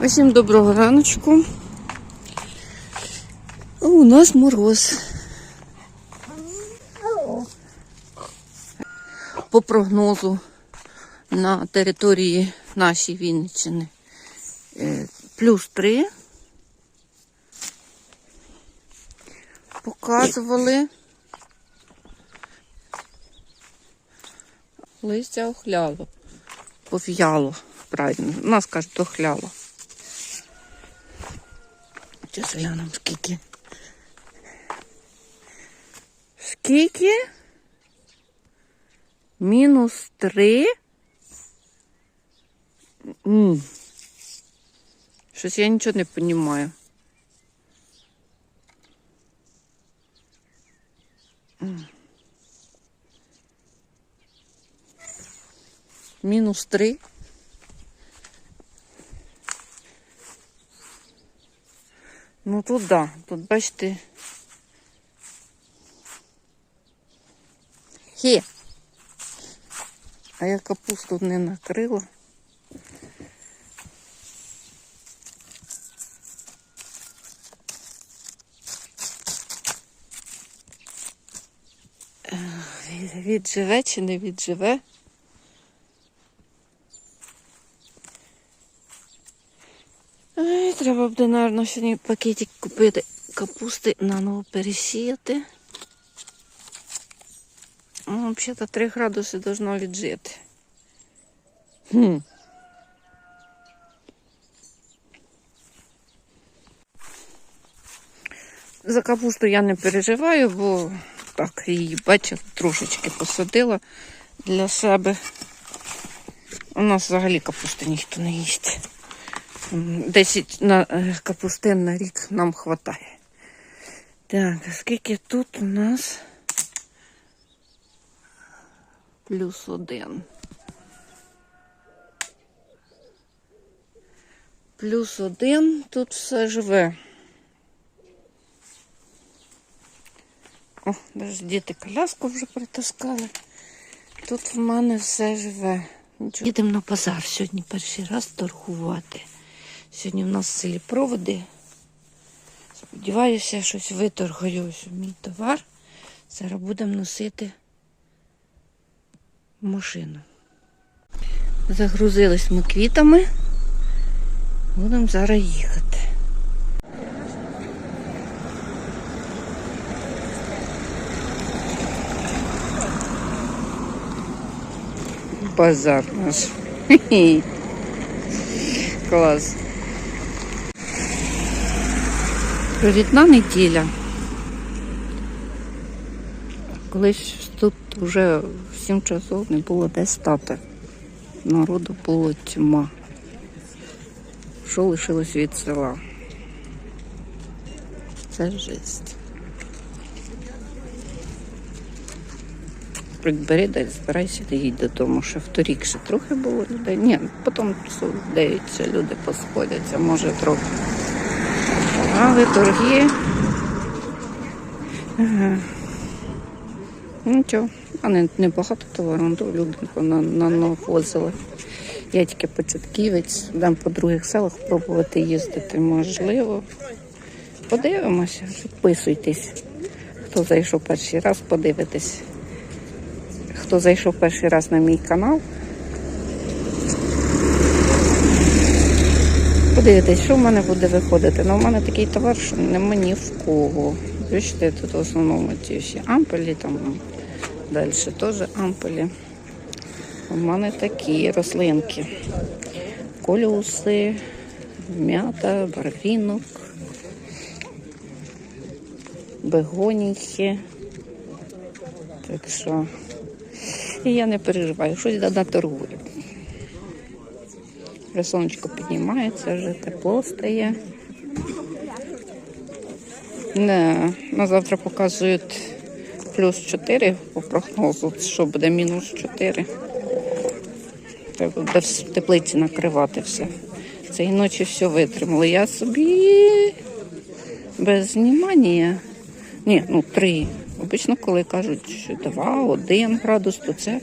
Усім доброго раночку. У нас мороз. По прогнозу на території нашої Вінниччини е, плюс 3. Показували. Листя охляло. Пов'яло, правильно. У нас кажуть, охляло. Зараз глянемо скільки. Скільки? Мінус три. М. Щось я нічого не розумію. Мінус три. Ну тут да, тут бачите. Хе. А я капусту не накрила. Відживе чи не відживе? Треба буде, мабуть, сьогодні пакетик купити капусти наново пересіяти. Ну, взагалі 3 градуси должно віджити. Хм. За капусту я не переживаю, бо так її бачу, трошечки посадила для себе. У нас взагалі капусти ніхто не їсть. М, 10 на, е, капустин на рік нам хватає. Так, скільки тут у нас? Плюс один. Плюс один, тут все живе. О, навіть діти коляску вже притаскали. Тут в мене все живе. Їдемо на базар сьогодні перший раз торгувати. Сьогодні в нас в селі проводи. Сподіваюся, щось виторгую ось мій товар. Зараз будемо носити машину. Загрузились ми квітами. Будемо зараз їхати. Базар наш. Клас. Провідна неділя. Колись тут вже в 7 часов не було де стати. Народу було тьма. Що лишилось від села? Це жесть. Бери, дай збирайся та їдь додому. Ще вторік ще трохи було людей. Ні, потім дивіться, люди посходяться, може трохи. Але торги. Ага. Нічого, а не, не багато товару, то люди на, на, навозили. Я тільки початківець, дам по других селах пробувати їздити можливо. Подивимося, підписуйтесь. Хто зайшов перший раз, подивитесь. Хто зайшов перший раз на мій канал. Подивитесь, що в мене буде виходити. Ну, у мене такий товар, що нема ні в кого. Бачите, тут в основному ці всі ампелі, там далі теж ампелі. У мене такі рослинки. Колюси, м'ята, барвінок, бегоніхи. Так що і я не переживаю, щось дада торгую. Вже сонечко піднімається, вже тепло стає. Не, на завтра показують плюс 4 по прогнозу, що буде мінус 4. Треба буде в теплиці накривати все. Цієї ночі все витримали. Я собі без знімання. Ні, ну три. Обично, коли кажуть, що 2, 1 градус, то це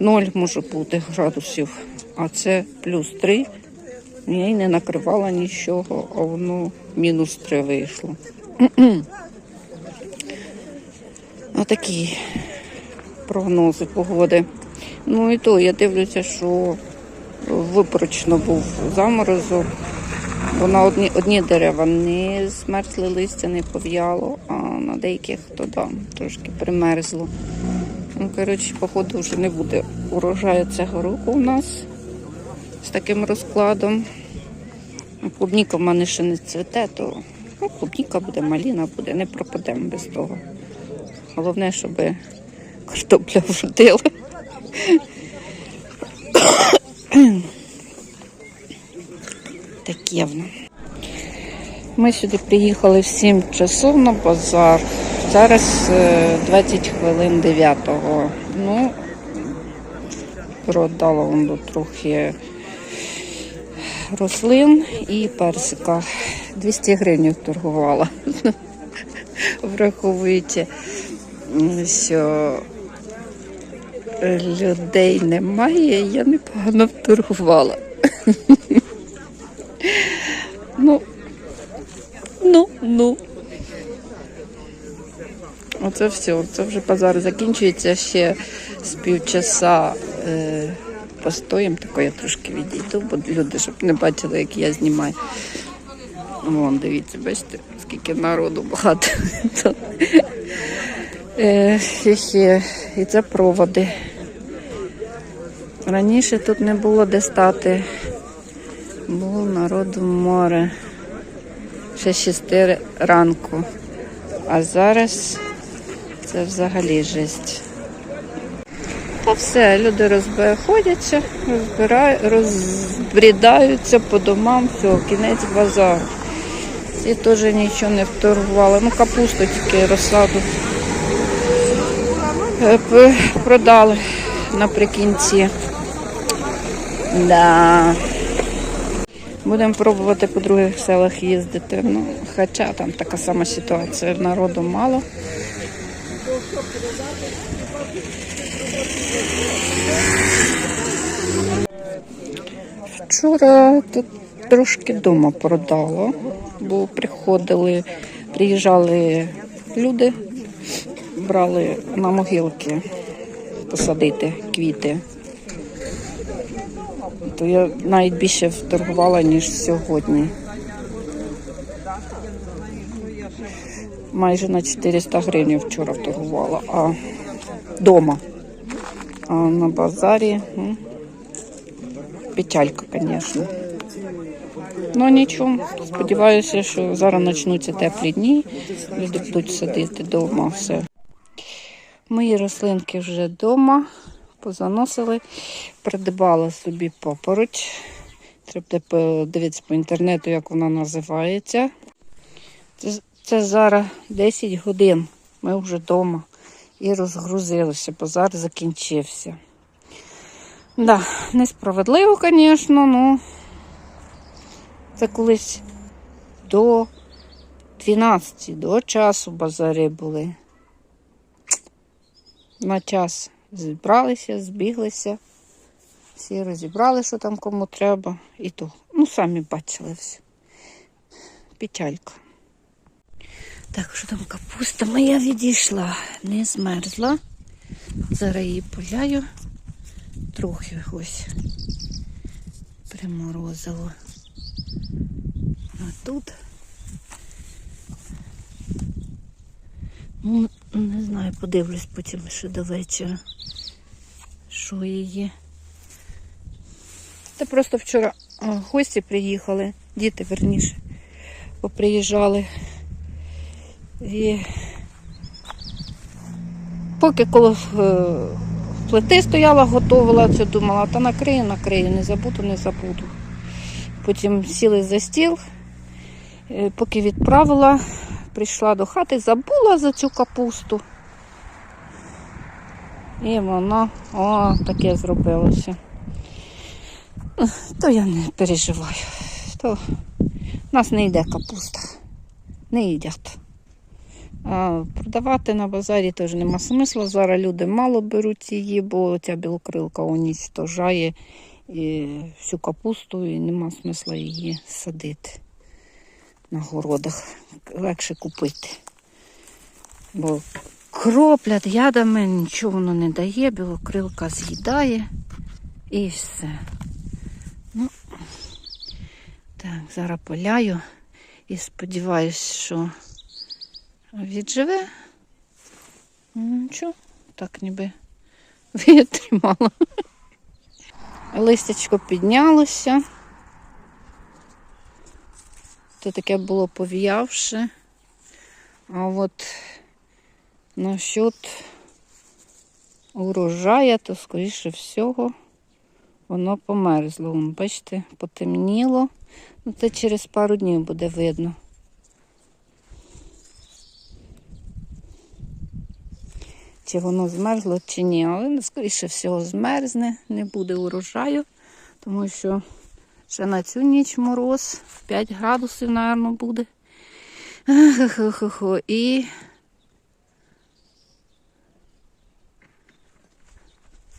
0 може бути градусів, а це плюс 3 Я й не накривала нічого, а воно мінус три вийшло. Отакі прогнози погоди. Ну і то я дивлюся, що випорочно був заморозок. Бо на одні, одні дерева не змерзли листя, не пов'яло, а на деяких то да, трошки примерзло. Ну, коротше, походу, вже не буде урожаю цього року у нас з таким розкладом. Ну, Клубніка в мене ще не цвіте, то ну, клубніка буде, маліна буде, не пропадемо без того. Головне, щоб картопля вродила. Таке воно. Ми сюди приїхали в 7 часов на базар. Зараз е, 20 хвилин 9-го. Ну, продала воно трохи рослин і персика. 200 гривень торгувала. Враховуючи, що людей немає, я непогано вторгувала. Ну, ну, ну. Оце все. Це вже базар закінчується ще з півчаса. Е, постоїм, тако я трошки відійду, бо люди, щоб не бачили, як я знімаю. Вон, дивіться, бачите, скільки народу багато. То, е, і це проводи. Раніше тут не було де стати. Було народу море. Ще 6 ранку. А зараз це взагалі жесть. Все, люди розходяться, розбрідаються по домам, все, кінець базару. Ці теж нічого не вторгували. Ну, капусту тільки розсаду е, продали наприкінці. Да. Будемо пробувати по других селах їздити. Ну, хоча там така сама ситуація, народу мало. Вчора тут трошки дома продала, бо приходили, приїжджали люди, брали на могилки посадити квіти. То я навіть більше вторгувала, ніж сьогодні. Майже на 400 гривень вчора вторгувала, а вдома. А на базарі печалька, звісно. Ну нічого, сподіваюся, що зараз почнуться теплі дні, люди будуть садити вдома все. Мої рослинки вже вдома, позаносили, придбала собі папороть. Треба подивитися по інтернету, як вона називається. Це, це зараз 10 годин. Ми вже вдома і розгрузилися, базар закінчився. Да, несправедливо, звісно, ну це колись до 12, до часу базари були. На час зібралися, збіглися. Всі розібрали, що там кому треба. І то, ну, самі бачили все. Печалька. Так, що там капуста моя відійшла, не змерзла. Зараз її поляю. Трохи ось приморозило. А тут. Ну, не знаю, подивлюсь потім ще до вечора. Що її. Та просто вчора гості приїхали, діти верніше, поприїжджали. І поки коло е, плити стояла, готувала це, думала, та накрию, накрию, не забуду, не забуду. Потім сіли за стіл, е, поки відправила, прийшла до хати, забула за цю капусту. І воно о, таке зробилося. То я не переживаю. То в нас не йде капуста. Не їдять. Продавати на базарі теж нема смисла. Зараз люди мало беруть її, бо ця білокрилка унічтожає всю капусту, і нема смисла її садити на городах. Легше купити. Бо кроплять ядами, нічого воно не дає, білокрилка з'їдає і все. Ну, так, зараз поляю і сподіваюсь, що відживе. Нічого, так ніби витримала. Листячко піднялося. Це таке було повіявше. А от насчет урожая, то, скоріше всього, воно померзло. Бачите, потемніло. Ну, це через пару днів буде видно. Чи воно змерзло, чи ні. Але, скоріше всього, змерзне, не буде урожаю, тому що ще на цю ніч мороз 5 градусів, мабуть, буде. І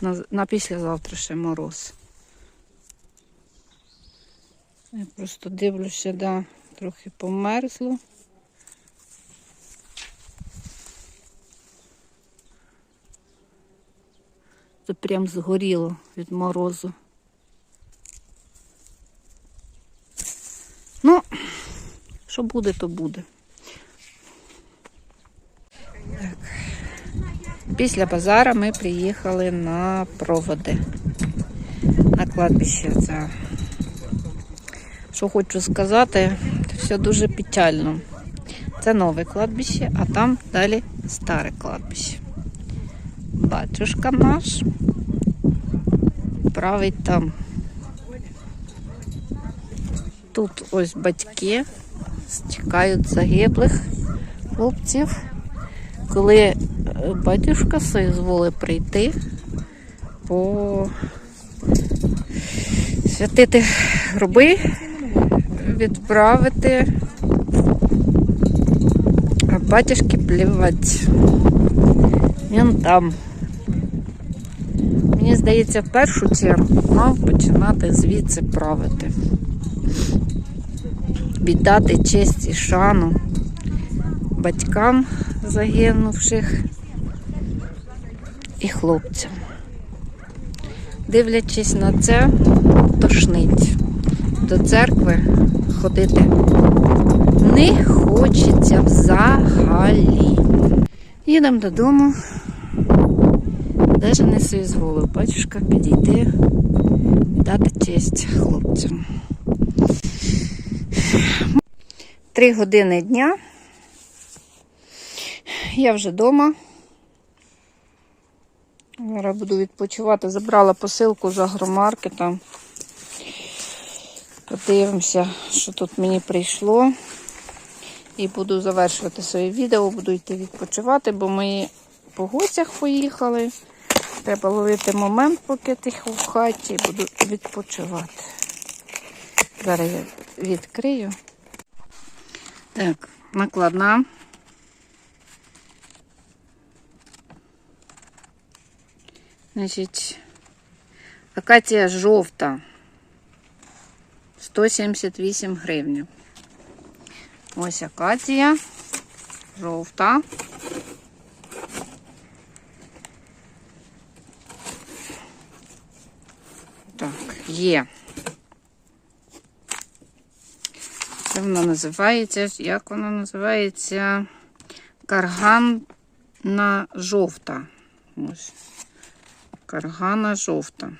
на, на післязавтра ще мороз. Я просто дивлюся, да, трохи померзло. Це прям згоріло від морозу. Ну, що буде, то буде. Так. Після базара ми приїхали на проводи. На кладбище. Це. Що хочу сказати, все дуже печально. Це нове кладбище, а там далі старе кладбище. Батюшка наш править там. Тут ось батьки чекають загиблих хлопців. Коли е, батюшка соізволив прийти по святити гроби, відправити, батюшки плівать. Він там. Мені здається, в першу чергу мав починати звідси правити. Віддати честь і шану батькам загинувших і хлопцям. Дивлячись на це, тошнить. До церкви ходити не хочеться взагалі. Їдемо додому. Даже не соізволив батюшка підійти, дати честь хлопцям. Три години дня. Я вже вдома. Зараз буду відпочивати. Забрала посилку з агромаркета. Подивимося, що тут мені прийшло. І буду завершувати своє відео, буду йти відпочивати, бо ми по гостях поїхали. Треба ловити момент, поки тихо в хаті, буду відпочивати. Зараз я відкрию. Так, накладна. Значить, акація жовта. 178 гривень. Ось акація жовта. Є. Це вона називається, як вона називається? Карганна жовта. Ось. Каргана жовта.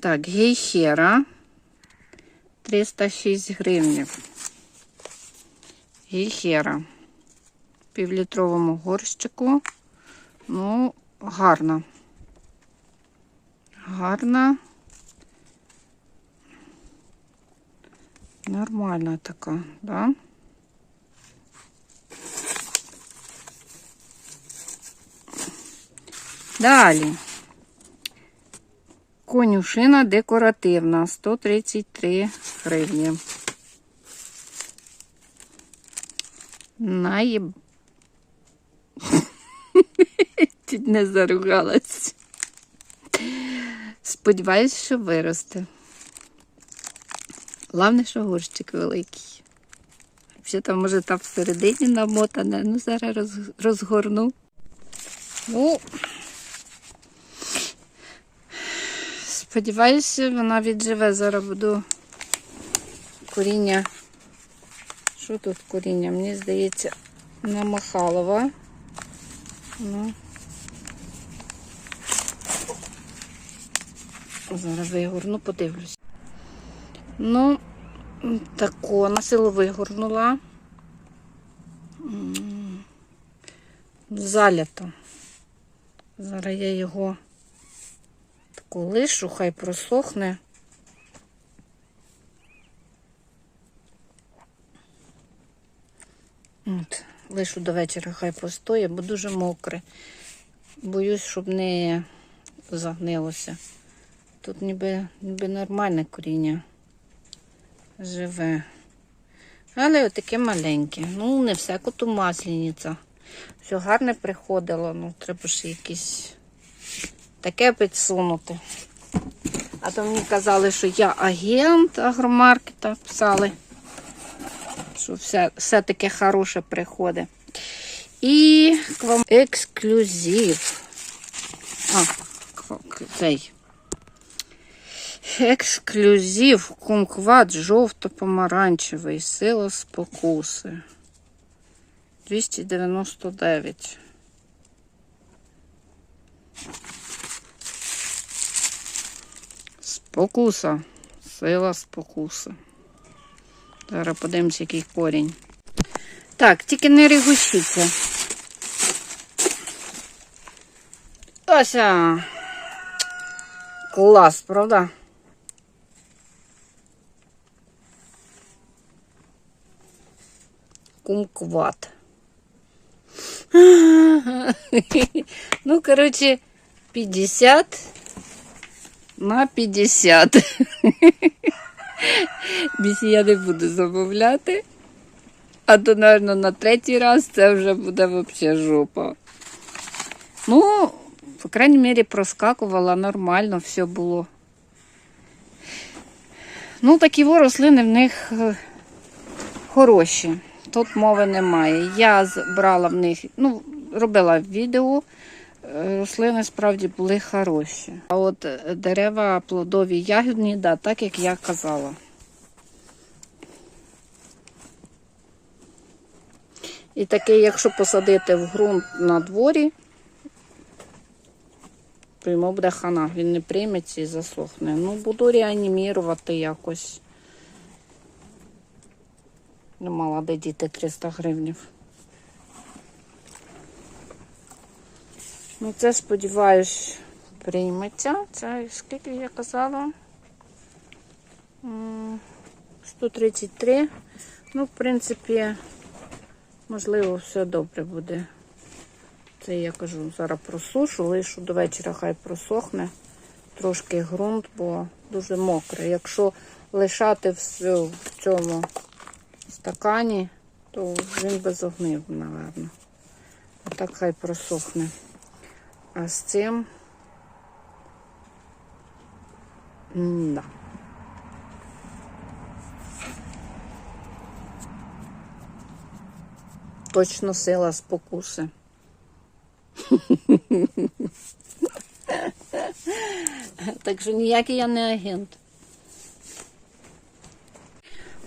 Так, гейхера 306 гривень. Гейхера. В півлітровому горщику. Ну, гарна. Гарна. Нормальна така, да? Далі. Конюшина декоративна 133 гривні. Наїб. Не заругалась. Сподіваюсь, що виросте. Головне, що горщик великий. Ще там, може, там всередині намотане. Ну, зараз роз, розгорну. Ну, сподіваюся, вона відживе. Зараз буду коріння. Що тут коріння? Мені здається, на Махалова. Ну. Зараз вигорну, подивлюсь. Ну, тако, на силу вигорнула. Залято. Зараз я його таку лишу, хай просохне. От, лишу до вечора, хай постоє, бо дуже мокре. Боюсь, щоб не загнилося. Тут ніби, ніби нормальне коріння живе. Але отаке маленьке. Ну, не все коту масляниця. Все гарне приходило, ну треба ж якісь таке підсунути. А то мені казали, що я агент агромаркета писали, що все, все таке хороше приходить. І к вам ексклюзив. А, цей. Ексклюзив, кумкват жовто-помаранчевий, сила спокуси. 299. Спокуса. Сила спокуси. Зараз подивимось, який корінь. Так, тільки не регущіться. Ося. Клас, правда? Кумкват. Ну, короче, 50 на 50. Більше я не буду замовляти. А то, напевно, на третій раз це вже буде взагалі жопа. Ну, по крайній мірі, проскакувала нормально, все було. Ну, такі рослини в них е, хороші. Тут мови немає. Я брала в них, ну, робила відео. е, Рослини справді були хороші. А от е, дерева плодові ягідні, да, так як я казала. І таке, якщо посадити в ґрунт на дворі, то йому буде хана. Він не прийметься і засохне. Ну, буду реанімірувати якось. Не мала де діти 300 гривнів. Ну, це, сподіваюсь, прийметься. Це скільки я казала? 133. Ну, в принципі, можливо, все добре буде. Це я кажу, зараз просушу, лишу до вечора хай просохне трошки ґрунт, бо дуже мокре. Якщо лишати все в цьому стакані, то він би зогнив, напевно. Отак хай просохне. А з цим. Да. Точно сила спокуси. Так що ніякий я не агент.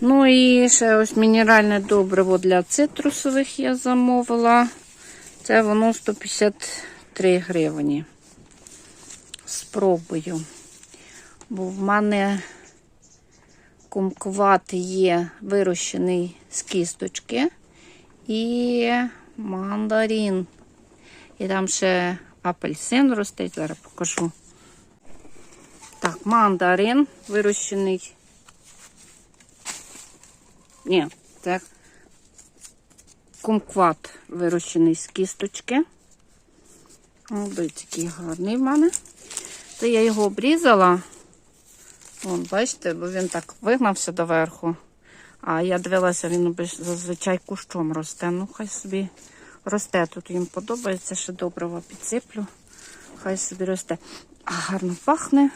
Ну і ще ось мінеральне добриво для цитрусових я замовила. Це воно 153 гривні. Спробую. Бо в мене кумкват є вирощений з кісточки і мандарин. І там ще апельсин росте, зараз покажу. Так, мандарин вирощений. Ні, це кумкват вирощений з кісточки. О, дивіться, який гарний в мене. Це я його обрізала. Вон, бачите, бо він так вигнався доверху. А я дивилася, він зазвичай кущом росте. Ну, хай собі росте. Тут їм подобається, ще доброго підсиплю. Хай собі росте. А гарно пахне.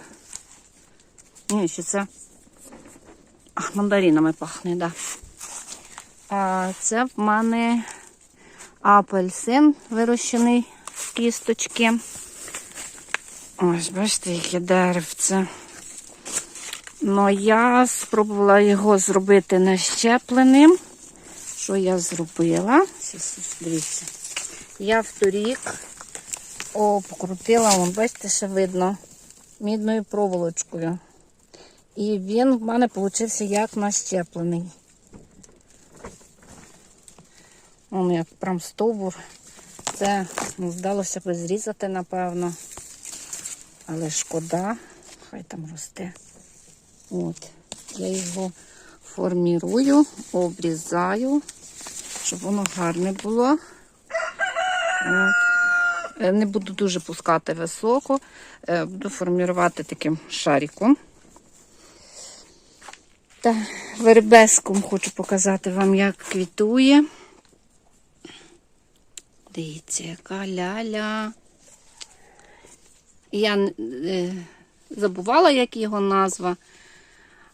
Ні, ще це а, мандаринами пахне, так. Да. А це в мене апельсин вирощений з кісточки. Ось, бачите, яке деревце. Ну, я спробувала його зробити нещепленим. Що я зробила? Дивіться. Я вторік обкрутила, бачите, ще видно, мідною проволочкою. І він в мене вийшов як нащеплений. Вон як прям стовбур. Це ну, здалося б зрізати, напевно. Але шкода, хай там росте. От. Я його формірую, обрізаю, щоб воно гарне було. От. Е, Не буду дуже пускати високо, е, буду формувати таким шариком. Та вербеском хочу показати вам, як квітує. Дивіться, яка ляля. Я е, забувала, як його назва,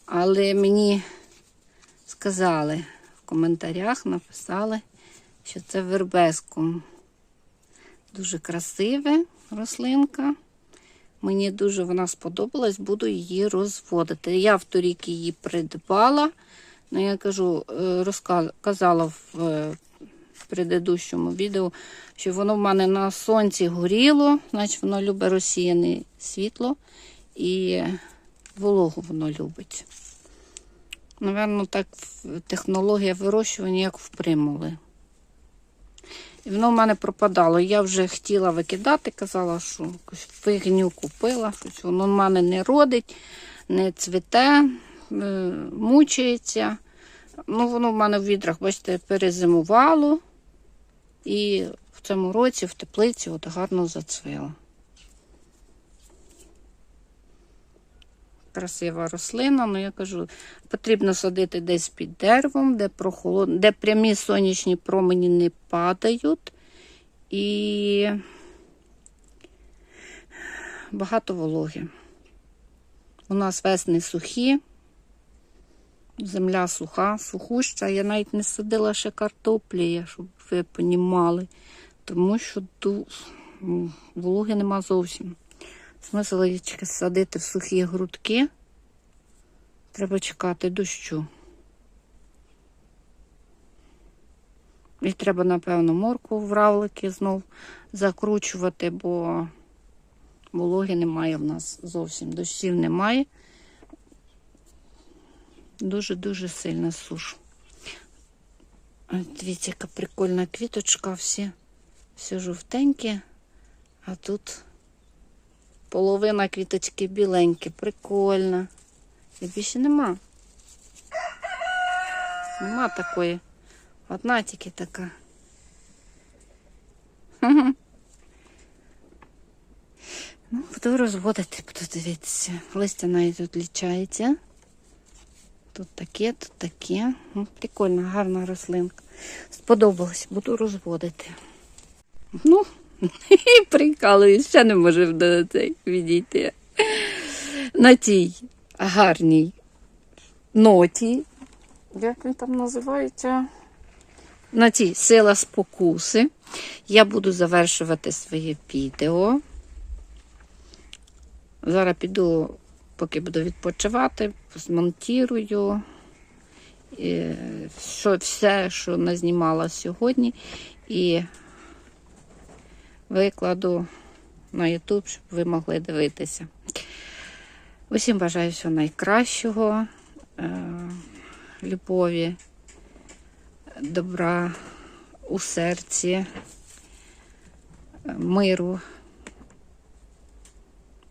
але мені сказали в коментарях, написали, що це вербескум. Дуже красива рослинка. Мені дуже вона сподобалась, буду її розводити. Я вторік її придбала. Ну, я кажу, е, розказала в е, предыдущому відео, що воно в мене на сонці горіло, значить воно любить розсіяне світло і вологу воно любить. Наверно, так технологія вирощування, як в примули. І воно в мене пропадало. Я вже хотіла викидати, казала, що якусь купила, щось воно в мене не родить, не цвіте, е, мучається. Ну, воно в мене в відрах, бачите, перезимувало. І в цьому році в теплиці от гарно зацвіло. Красива рослина, ну я кажу, потрібно садити десь під деревом, де прохолод... де прямі сонячні промені не падають. І багато вологи. У нас весни сухі, земля суха, сухуща. Я навіть не садила ще картоплі, щоб ви понімали, тому що вологи нема зовсім. Смисл тільки садити в сухі грудки. Треба чекати дощу. І треба, напевно, морку в равлики знов закручувати, бо вологи немає в нас зовсім. Дощів немає. Дуже-дуже сильна суш. Дивіться, яка прикольна квіточка, всі, все жовтеньке, а тут половина квіточки біленькі, прикольно. І більше нема. Нема такої. Одна тільки така. Ну, буду розводити, буду дивитися. Листя навіть тут лічається. Тут таке, тут таке. Ну, прикольна, гарна рослинка. Сподобалось, буду розводити. Ну, і прикалуюсь, ще не можу до цей відійти. На тій гарній ноті. Як він там називається? На цій сила спокуси. Я буду завершувати своє відео. Зараз піду, поки буду відпочивати, змонтірую. Що, все, що назнімала сьогодні, і викладу на YouTube, щоб ви могли дивитися. Усім бажаю всього найкращого, е, любові, добра у серці, миру,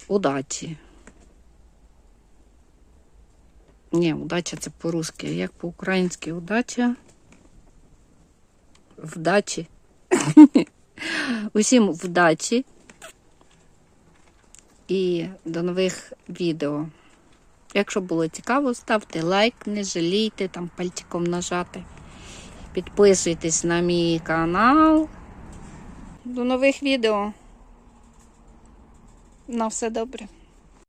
удачі. Ні, удача це по-русски. Як по-українськи удача? Вдачі. Усім вдачі. І до нових відео. Якщо було цікаво, ставте лайк, не жалійте, там пальчиком нажати. Підписуйтесь на мій канал. До нових відео. На все добре.